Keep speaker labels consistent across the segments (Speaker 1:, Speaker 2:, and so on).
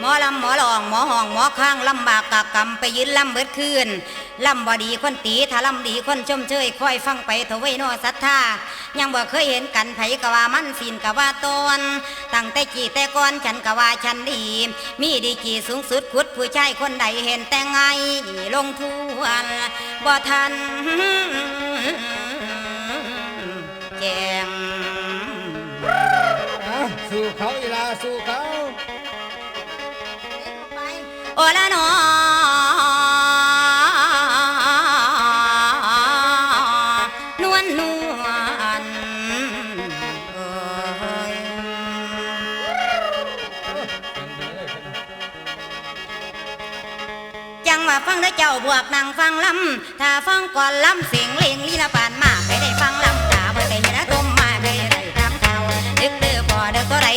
Speaker 1: หมอลำหมอหลองหมอห้องหมอข้างลำบากกากกรไปยืนลำเบิดคืนลำบอดีคนตีถ้าลำดีคนชมเชยคอยฟังไปถวยนอศรัทธายังบ่เคยเห็นกันไผกะว่ามันสินกะว่าตนตั้งแต่กี่แต่ก่อนฉันกะว่าฉันดี มีดีกี่สูงสุดขุดผู้ชายคนใดเห็นแต่ไงลงทวนบ่ทันแจง
Speaker 2: สู้เขาอีลาสู้เขา
Speaker 1: โอละนอฟังได้เจ้าบวกนางฟังลำถ้าฟังก่อนลำเสียงเลงลีละปานมาไปได้ฟังลำตาไปได้เห็นนะต้มมาไปได้ตามเขาดึกเดือพอเด็กก็ไร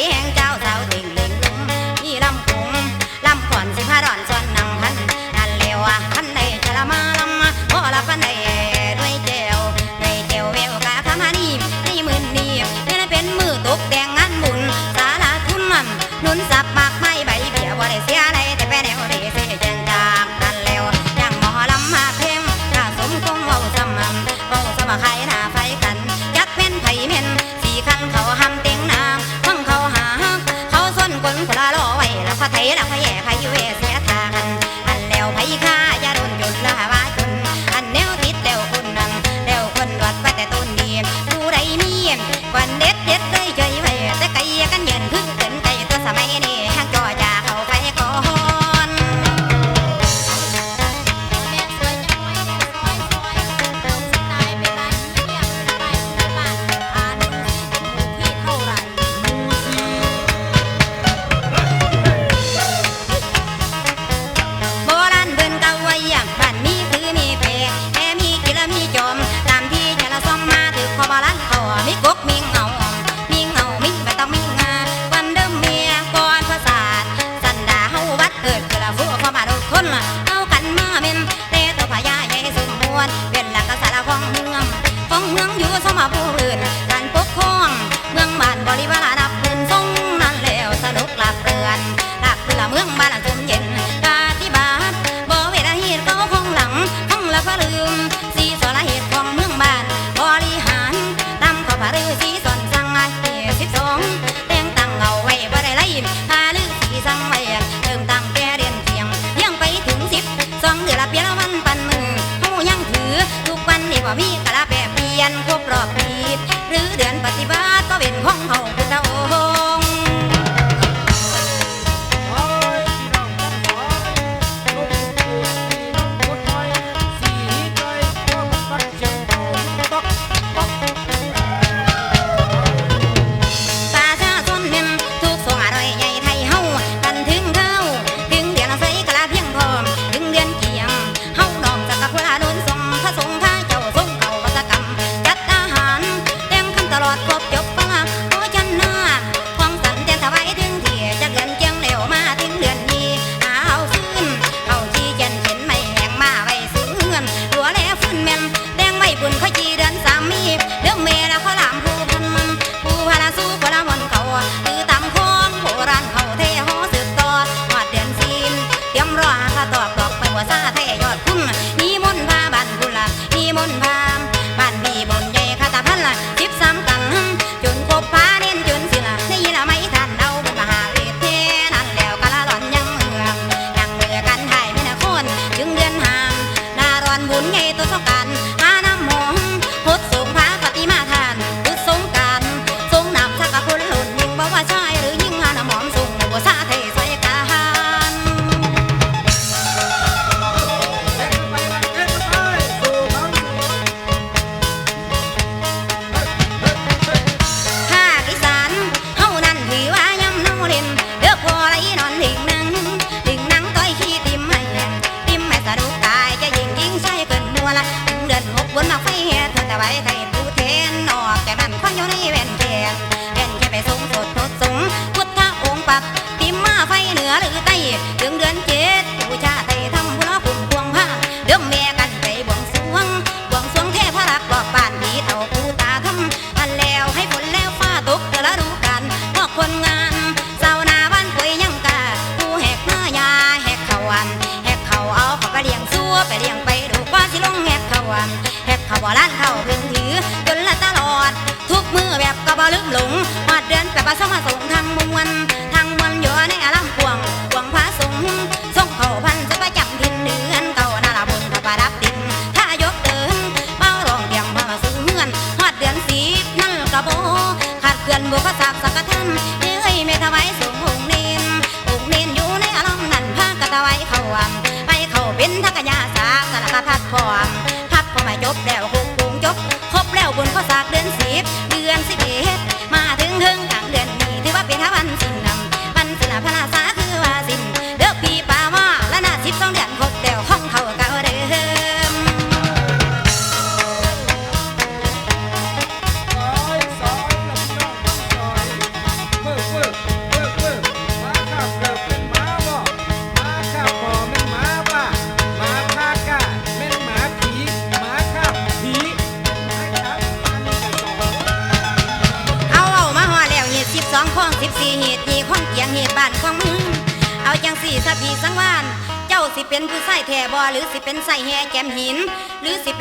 Speaker 1: ไปเขาเป็นทักกะยาสาสารพัดพร้อม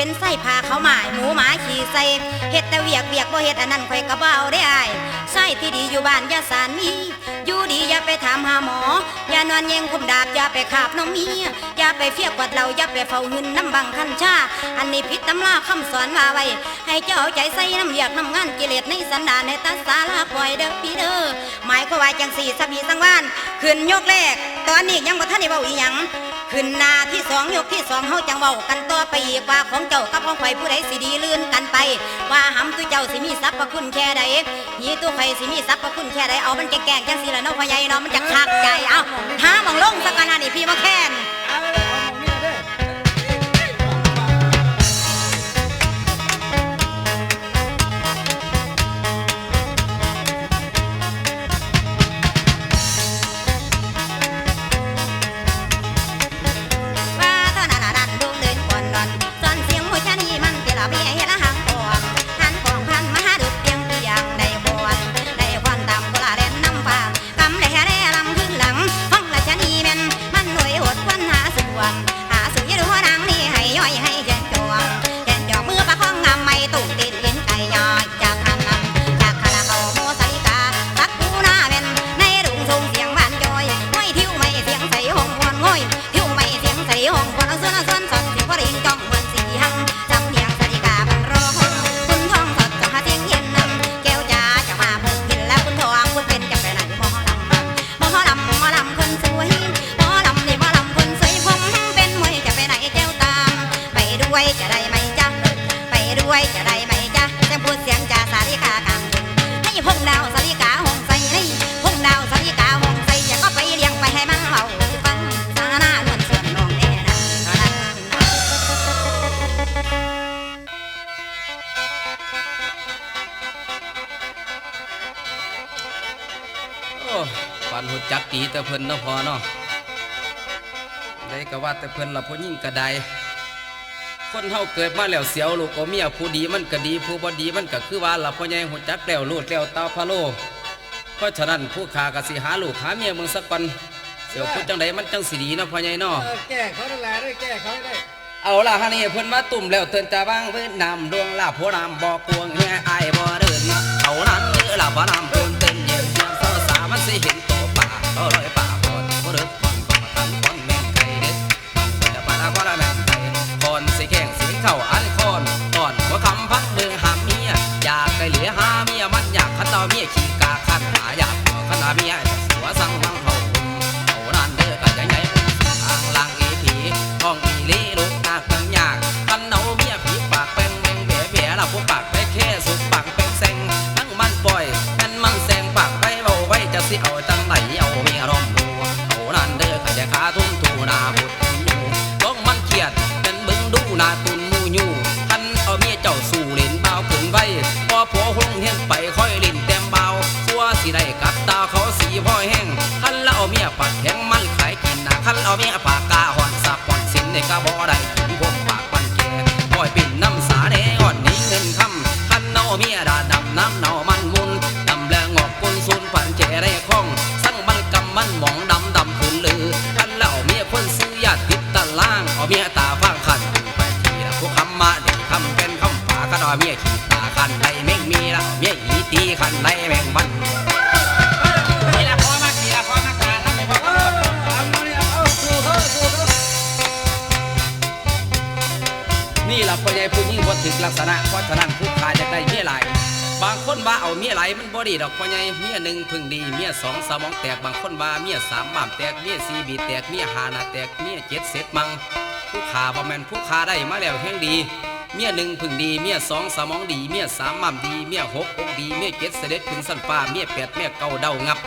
Speaker 1: เป็นใส่ผ้าเขาหมายหมูหมาขี่ใส่เฮ็ดแต่เวียกเวียกบ่เฮ็ดอันนั้นข่อยก็บ่เอาได้อายใส่ที่ดีอยู่บ้านอย่าสานมีอยู่ดีอย่าไปถามหาหมอ อย่านอนเยงคุมดาบอย่าไปขาบน้องเมียอย่าไปเฟียกกวดเราอย่าไปเฝ้าหึนน้ำบังคันชาอันนี้ผิดตำราคำสอนว่าไว้ ให้เจ้าใจใส่น้ำเยียกน้ำงานกิเลสในสันดานในตาสาลาปล่อยเด้อพี่เด้อหมายความว่าจังสี่สพีสังวานขึ้นยกแรก ตอนนี้ยังบ่ทันได้เว้าอีหยังขึ้นนาที่สองยกที่สองเฮาจังเว้ากันต่อไปอีกว่าของเจ้ากับของข่อยผู้ใดสิดีลื่นกันไป ว่าหำตัวเจ้าสิมีทรัพย์ประคุณแค่ใดหีตัวข่อยสิมีทรัพย์ประคุณแค่ใดเอามันแกล้งๆจังสี่ละเน้องพ่อใหญ่เนาะมันจะคักใจเอาหาหมองลงสักกันนะนี่พี่มาแค้น แต่เพิ่นเนาะพอเนาะได้ก็ว่าแต่
Speaker 3: เพิ่นละผู้ยิ่งกระไดคนเฮาเกิดมาแล้วเสียวลูกก็เมียผู้ดีมันก็ดีผู้บ่ดีมันก็คือว่าละพ่อใหญ่หุดจักแล้วลูดแล้วเต้าพะโลเพราะฉะนั้นผู้ขาก็สิหาลูกหาเมียมึงสักก่อนเสียวพูดจังไดมันจังสิดีนะพ่อใหญ่เนาะ
Speaker 2: เออแก้เขาได้แลได้แก้เขาได้
Speaker 3: เอาล่ะฮะนี่เพิ่นมาตุ่มแล้วเตือนจะบ้างเว้นนำดวงลาผัวนำบอกวงแง่อายบ่เดินเอานั้นเด้อล่ะบ่นำ เมียขี้กาขันหายากขนาเมียสัวสั่งมังเฮาเอา กระดอเมียขี้ตาคันในแม่งมีละเมียหีตีคันในแม่งมัน
Speaker 2: นี่ละพอมากนี่ละพอมากการนั่นไม่พอเอาเอาเนี่ยเอาสู้เถอะสู้เถอะ
Speaker 3: นี่ล่ะพ่อใหญ่ผู้ยิ่งบ่ถึกลักษณะเพราะฉะนั้นผู้ขายจะได้เมียหลายบางคนว่าเอาเมียหลายมันบ่ดีดอกพ่อใหญ่เมียหนึ่งพึ่งดีเมียสองสมองแตกบางคนว่าเมียสามบ้ามแตกเมียสี่บีแตกเมียห้านาแตกเมียเจ็ดเสร็จมังผู้ขาบ่แม่นผู้ขาได้มาแล้วแห่งดี เมียหนึ่งพึ่งดี เมียสองสมองดี เมียสามม่ำดี เมียหกอกดี เมียเจ็ดเสด็จขึ้นสันฟ้า เมียแปดเมียเก้าเดางับ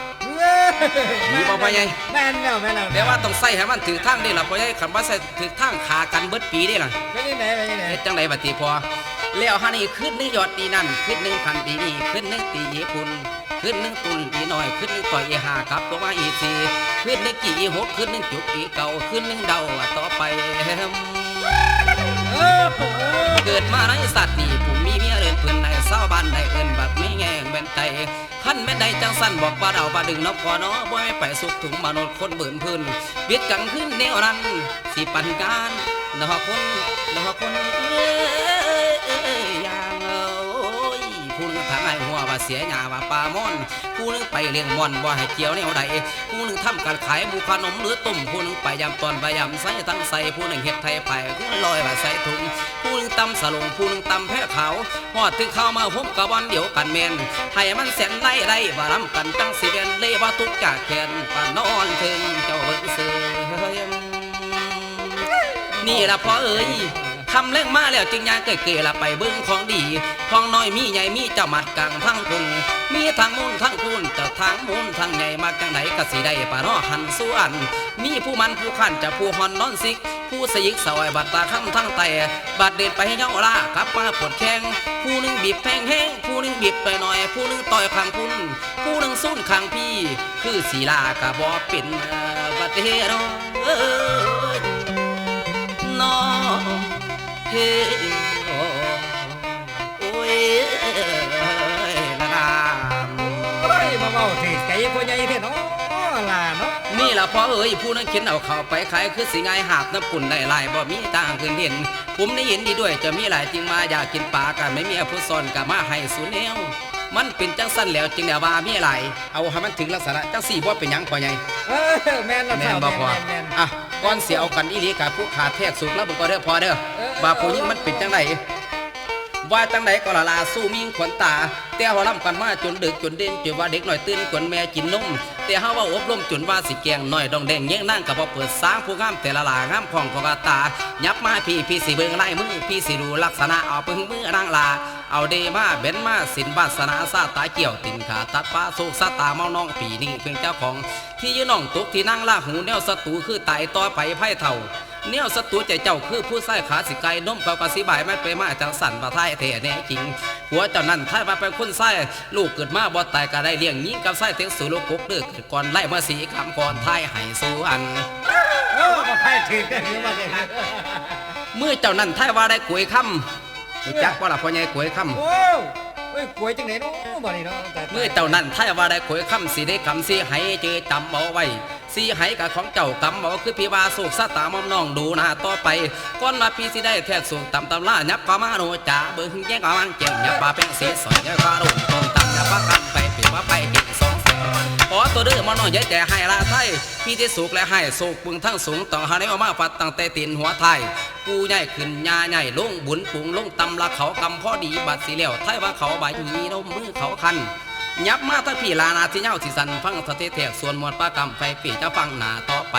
Speaker 3: มีบ่พ่อใหญ่
Speaker 2: แม่นแล้วแม่นแล้ว
Speaker 3: แต่ว่าต้องใส่ให้มันถือทางนี่ล่ะพ่อใหญ่คันว่าใส่ถือทางขากันเบิดปีนี่ล่ะ
Speaker 2: เป็นยังไงเป็นยังไง
Speaker 3: เฮ็ดจังไดบัดนี้พอแล้วฮานี่ขึ้นหนึงยอดดีนั่นขึ้นหนึงคันดีนี่ขึ้นหนึงตีญี่ปุ่นขึ้นหนึงตุนอีน้อยขึ้นหนึงต่อยอีห้ากลับตัวมาอีสี่ขึ้นหนึงกี่อีหกขึ้นหนึงจุกอีเก่าขึ้นหนึงเดาต่อไป
Speaker 2: เกิ
Speaker 3: ดมาในสัตว์นี่ผมมีเมียเดินเพื่อนในเศร้าบ้านในเอินบัดไม่แง่งแบนไตขั้นแม่ใดจังสั้นบอกว่าเราบาดึงนกพอเนาะบ่ให้ไปสุกถุงมนุษย์คนเบื่นพื้นเบียดกังขึ้นแนวนั้นสิปันการดอกคนดอกคนเอ้ เสียหน้าว่าปลามอนผู้หนึงไปเลี้ยงม่อนบ่ให้เกี่ยวแนวใดผู้หนึงทำการขายบุขนมหรือต้มผู้หนึงไปยำตอนไปยำใส่ทั้งใส่ผู้หนึงเฮ็ดไทยไปผู้นึงลอยว่าใส่ถุงผู้หนึงตำสลงผู้หนึงตำแพ้ขาวพอดถึงเข้ามาพบกับวันเดียวกันแมนให้มันแสนได้ได้บ่รำกันจังสิเวนเลยว่าทุกจากแขนปานนอนถึงเจ้าเบิ่งเสือนี่ละพ่อเอ้ย ทำเล่งมาแล้วจึงยางเกยๆละไปเบิ่งของดีของน้อยมีใหญ่มีเจ้ามัดกลางทั้งคุณมีทั้งมุ่นทั้งคุณจ้าทางมุ่นทั้งใหญ่มาจังไหนก็สิได้ปะนาะหันส่วนมีผู้มันผู้ขันจะผู้หอนนอนสิก ผู้สยิกสอยบัดตาคำทั้งแต่บัดเดินไปให้เย้าล่ากับมาปวดแข้งผู้หนึ่งบีบแพงแห้งผู้หนึ่งบีบไปหน่อย ผู้หนึ่งต่อยข้างคุณผู้หนึ่งสู้ข้างพี่ คือศีลากะบอเป็นบัดเฮโรน้อย นี่
Speaker 2: ละ
Speaker 3: พ่อเอ๋ยผู้นั้นเข็นเอาเข้าไปขายคือสิง่ายหาบน้ำปุ่นได้ลายบ่มีต่างคืนเห็น ผมได้ยินดีด้วยจะมีหลายจริงมาอยากกินปลากันไม่มีผู้ซอนก็มาให้สูนแนวมันเป็นจังสั้นแล้วจึงได้ว่ามีหลายเอาให้มันถึงลักษณะจังสี่บ่เป็นยังพอใหญ่
Speaker 2: เออแม่นแล้ว
Speaker 3: แม่นบ่พออะ ก่อนเสียเอากันอีหลีกับผู้ขาแทรกสุกแล้วบ่ก็เด้อพอเด้อ
Speaker 2: เออ
Speaker 3: ว่าผู้หญิงมันเป็นจังไดว่าจังไดก็ละลาสู้มิงขวัญตา แต่เฮาลำกันมาจนดึกจนเด่นจนว่าเด็กหน่อยตื่นกวนแม่กินนมแต่เฮาว่าอบรมจนว่าสิแกงน้อยดองแดงแย่งนั่งกับบ่เปิดสร้างผู้งามแต่ละลางามของของกาตายับมาพี่พี่สิเบิ่งลายมือพี่สิรู้ลักษณะเอาปึงมือนางลา เอาเดมาเบนมาสินบาสนาซาตาเกี่ยวตินขาตัดป้าโศกสาตาเมาน้องปีนี้เพียงเจ้าของ ที่ยืนน้องตุกที่นั่งลากหูแนวศัตรูคือตายต่อไปไพ่เท่าแนวศัตรูใจเจ้าคือผู้ใส่ขาสิไกลนมเขากระสิบายไม่ไปมาจังสันประทายเทแน่จริง หัวเจ้านั้นถ้ามาเป็นคนใส่ลูกเกิดมาบ่ตายก็ได้เลี้ยงยิงกับใส่เทียงสู่ลูกกุกเด้อเกิดก่อนไล่มาสีคำก่อนทายให้สู่อัน
Speaker 2: เออมาไพ่ถือกันอยู่มาเลย
Speaker 3: เมื่อเจ้านั้นทายว่าได้กวยคำ รู้จักว่าล่ะพ่อใหญ่กวยคำ
Speaker 2: โอ้เฮ้ยกล้วยจังไหนเนาะบ่นี่เนาะแต่
Speaker 3: เมื่อเจ้านั้นถ้าว่าได้ขวยคำสีได้คำสีให้เจอจำเอาไว้สีให้กับของเจ้ากำเอาคือพี่ว่าสุกสตามอมน้องดูหน้าต่อไปก่อนว่าพี่สิได้แทกสูงตำตำล่ายับกามาโนจ่าเบิ่งแย่งกามันเจียงยับปลาแป้งเสียสอยยับกาลุ่มต้นตำยับปลากันไปเปลี่ยนว่าไปกินสองแสนขอตัวเด้อมาน้องใหญ่แต่ให้ลาไทยพี่ที่สุกและให้สุกปึงทั้งสูงต้องหาได้มาฟัดตั้งแต่ตีนหัวไทย ปูใหญ่ขึ้นยาใหญ่ลงบุญปุงลงตำละเขากำพ่อดีบัดสีเหลียวไทยว่าเขาใบหีนมมือเขาคันยับมาถ้าพี่ลานาที่เน่าสีสันฟังสะเทแทกส่วนมวลประกำไฟปีจะฟังหนาต่อไป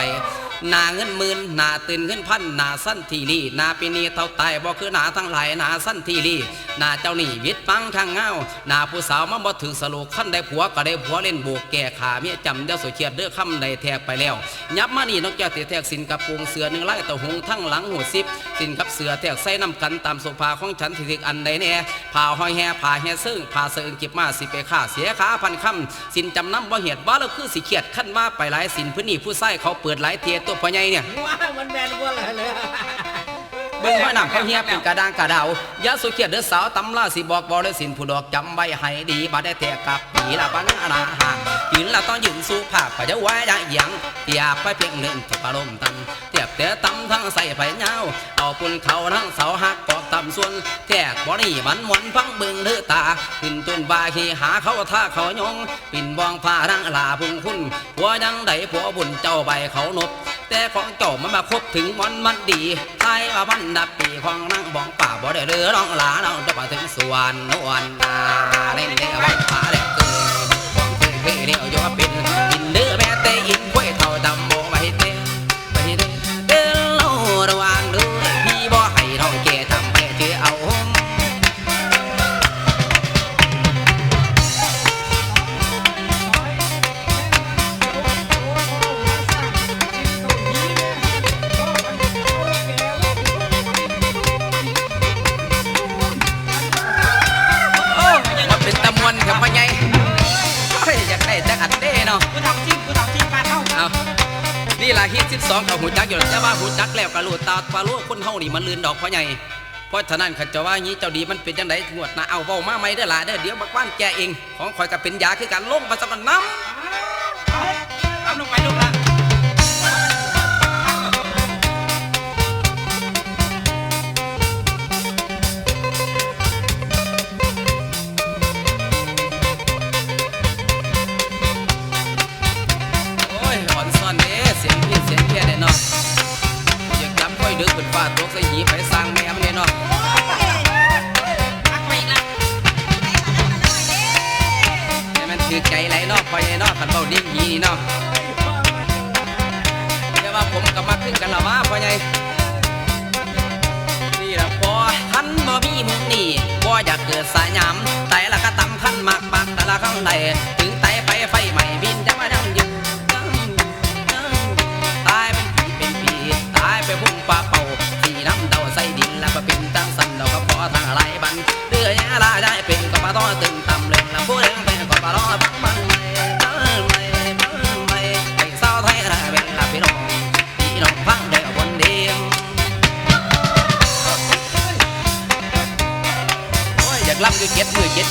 Speaker 3: หนาเงินหมื่นหนาตื่นเงินพันหนาสั้นทีรีหนาปีนีเท่าตายบ่คือหนาทั้งหลายหนาสั้นทีรีหนาเจ้าหนี่วิตปังทางเงาหนาผู้สาวมาบ่ถึงสโลกขั้นได้ผัวก็ได้ผัวเล่นโบกแก่ขาเมียจำเดียวสุเชียดเด้อคำได้แทกไปแล้ว ยับมานี่นกแก้วติแทกสินกับปูงเสือหนึ่งไล่ต่าหงทั้งหลังหัวซิบสินกับเสือแทกใส่น้ำกันตามโซฟาของฉันที่ทิกอันใดแน่ผ่าห้อยแห่ผ่าแห่ซึ่งผ่าเสือเก็บมาสิไปฆ่าเสียขาพันคำสินจำน้ำบ่เหตุว่าเราคือสิเขียดขั้นมาไปหลายสินพื้นนี่ผู้ใส่เขาเปิดหลายเทียตัวพ่อใหญ่เนี่ย
Speaker 2: ว้ามันแม่นบ่ล่ะเลย
Speaker 3: เบิ่งว่าน้ำเขาเฮียเป็นกระด้างกระดาวยาสุเขียดเด้อสาวตำลาสิบอกบอกเลยสินผู้ดอกจำใบให้ดีบัดได้แทกกับปีละปัญหาหายืนแล้วต้องยืนสู้ภาพพจะว่าอย่างหยังอยากไปเพียงเล่นที่ปลมตันเทียบแต่ตำทั้งใส่ไผ่เงาเอาปุ่นเขาทั้งเสาหักกอกตำส่วนแทกบ่นี่มันหมวนฟังเบิ่งเดือตาขึ้นต้นบาขี่หาเขาท่าเขายงปิ่นบองผ้าทั้งลาพุงคุณผัวยังได้ผัวบุญเจ้าใบเขานบ แต่ของเจ้ามันมาคบถึงมันมันดีไทยว่ามันดับปีของนั่งบองป่าบ่ได้เรือร้องหลาน้องจะมาถึงสวนนวลนาเล่นเล่นวันผา ลูตาปลาลูคนเฮานี่มันลืนดอกพ่อใหญ่เพราะฉะนั้นข้าจะว่างี้เจ้าดีมันเป็นจังไดงวดนะเอาเว้ามาไหม่เด้อล่ะเด้อเดี๋ยวบักว่านแกเอง ของคอยก็เป็นยาคือการลงมาสักกันน้ำ
Speaker 2: เนาะ
Speaker 3: คันเว้าดิ้งหีนี่เนาะแต่ว่าผมก็มาขึ้นกันละว่าพ่อใหญ่นี่ละพอทันบ่มีมุกนี่บ่อยากเกิดสายยามแต่ละก็ตำขั้นมากปากแต่ละข้างใด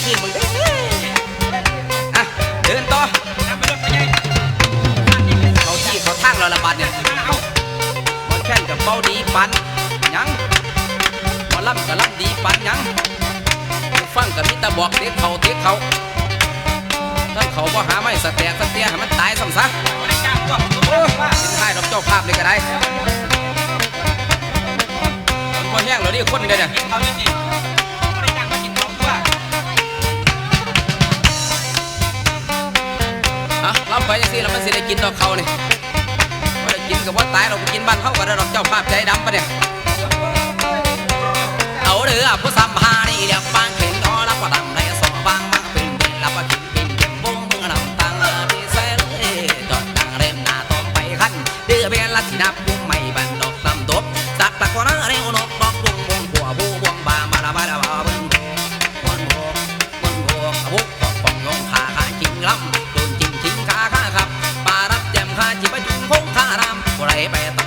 Speaker 3: เจ็ดคืนมึงเด้ออะเดินต่อ
Speaker 2: ทำไปลูกไปใหญ่
Speaker 3: เขาที่เขาทางเราละบาดเนี่ย
Speaker 2: เอา
Speaker 3: บอแค่นกับเป้าดีปันหยังบอล่ำกับล่ำดีปันหยังผู้ฟังกับมิตรบอกเด็กเขาเด็กเขาถ้าเขาบ่หาไม่สแตกสเตียให้มันตายซ้ำซะ
Speaker 2: ไม่ได้จ้างตัวลูก
Speaker 3: โอ้
Speaker 2: ว่า
Speaker 3: สินท้ายดอกเจ้าภาพเลยก็ได้มันบ่แห้งเรอนี่คนเดียเนี่ย
Speaker 2: รั
Speaker 3: บไปจังซี่แล้วมันสิได้กินดอกเขานี่บ่ได้กินกับว่าตายเรากินบ้านเขาก็ได้ดอกเจ้าภาพใจดำปะเนี่ยเอาเรือผู้สัมภานี่เรียกบาง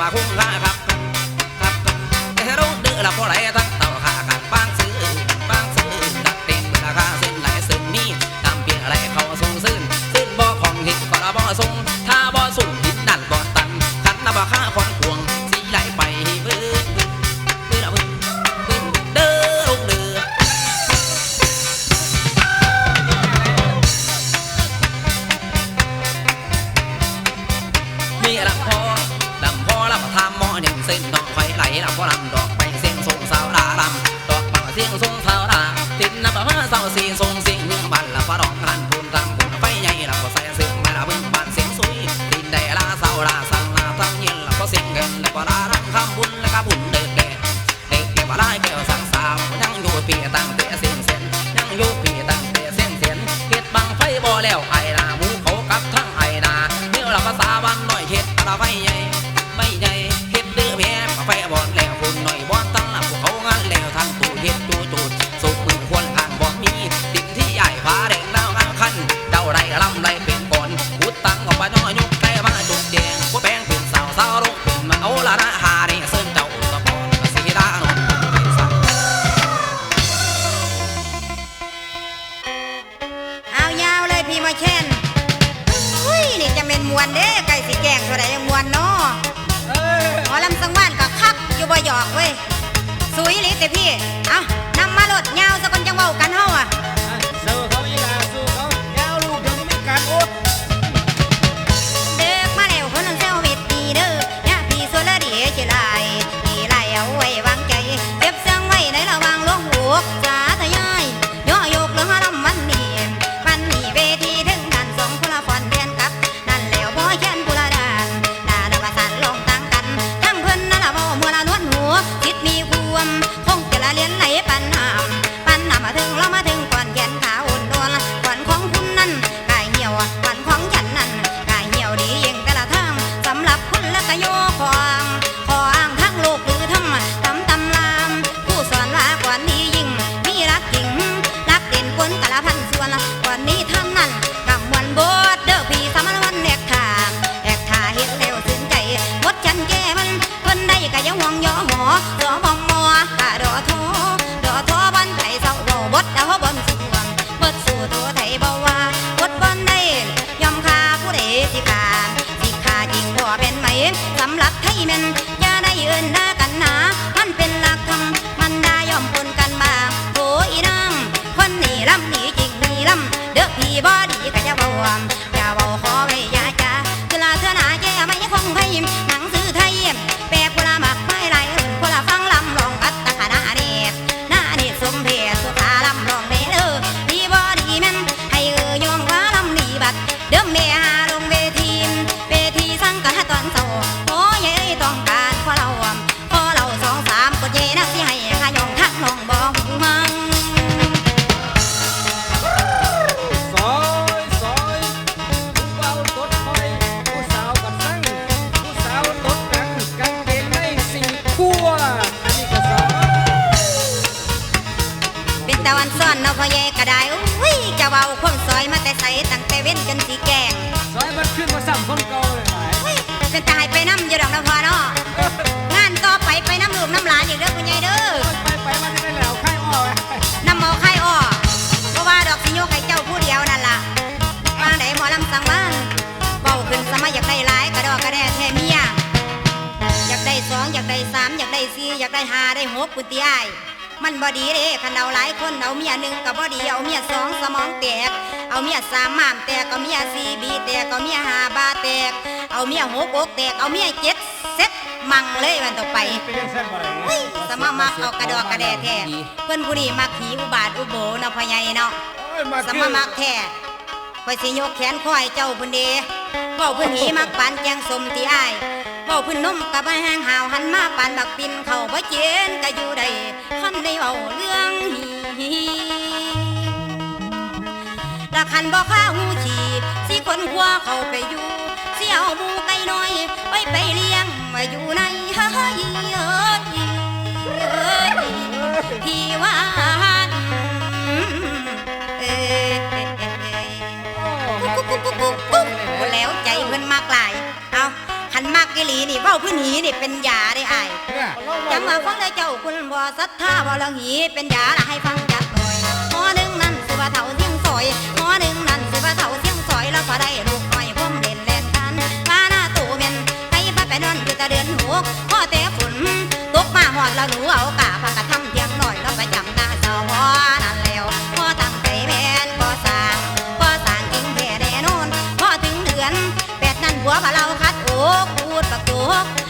Speaker 3: มาคุ้มค่าครับ ไฟบ่แล้วไอ้นาหมูเขากับทั้งไอ้นาเมื่อเราภาษา
Speaker 1: บ้าน เก่าเลยไหมอุ้ยเป็นตายไปน้ำอยู่ดอกนะพ่อเนาะงานต่อไปไปน้ำลูกน้ำหลานอีกเด้อคุณยายเด้อ
Speaker 2: ไปไปมันจะได้แล้วไข่อ้อไว้
Speaker 1: น้ำเมาไข่อ้อเพราะว่าดอกสิโยกให้เจ้าผู้เดียวนั่นล่ะวางไหนหมอลำสังวานเบาขึ้นสมัยอยากได้หลายกระดอกกระแดแท้เมียอยากได้สองอยากได้สามอยากได้สี่อยากได้ห้าได้หกกุฏิอ้าย มันบ่ดีเด้คันเอาหลายคนเอาเมียหนึ่งก็บ่ดีเอาเมียสองสมองแตก เอาเมียสามหม่ามแตกเอาเมียสี่บีแตกเอาเมียห้าบาแตก เอาเมียหกอกแตกเอาเมียเจ็ดเซ็ตมังเลยวันต่อไป
Speaker 2: เป็นยังไงบ่ได้
Speaker 1: เฮ้ยสมามักเอากระดอกกระแดแท้เพิ่นผู้นี้มักผีอุบาทอุโบเนาะพ่อใหญ่เนาะ
Speaker 2: โอ้ยมา
Speaker 1: ส
Speaker 2: คือ
Speaker 1: มามักแท้ข่อยสิยกแขนคอยเจ้าพุ่นเดเว้าเพิ่นหีมักปานแจงสมที่อ้าย เว้าพิ่นนมกับมาแห้งหาวหันมาปานบักปินเข้าบ่เจนก็อยู่ได้คันได้เว้าเรื่องหีละคันบ่ข้าหูฉีสิคนหัวเข้าไปอยู่เสิเอาหมูไก่น้อยไว้ไปเลี้ยงไว้อยู่ในเฮ้ยเอ้ยเอ้ยพี่ว่าแล้วใจเพิ่อนมากหลาย เอา ขันมากกิลีนี่เว้าเพื้นหีนี่เป็นยาได้อาย
Speaker 2: เนี่ย
Speaker 1: จังมาฟังได้เจ้าคุณบ่ศรัทธาบ่ละหีเป็นยาละให้ฟังจักหน่อยหอหนึ่งนั่นสิว่าเฒ่าเสียงซอยหอหนึ่งนั่นสิว่าเฒ่าเสียงซอยแล้วก็ได้ลูกน้อยพมเด่นแล่นกันฟ้าหน้าตู่เม่นไปพาไปนอนอยู่แตะเดือนหกพอแต่ฝนตกมาหอดแล้วหนูเอากาพากระทำเทียงหน่อยแล้วไปจำหน้าเจ้าหอนั่นแล้วพอตั้งใจแม่นก็สร้างก็สร้างจริงแท้แน่นอนพอถึงเดือนแปดนั่นบัวพะเราคัดโอกพู ด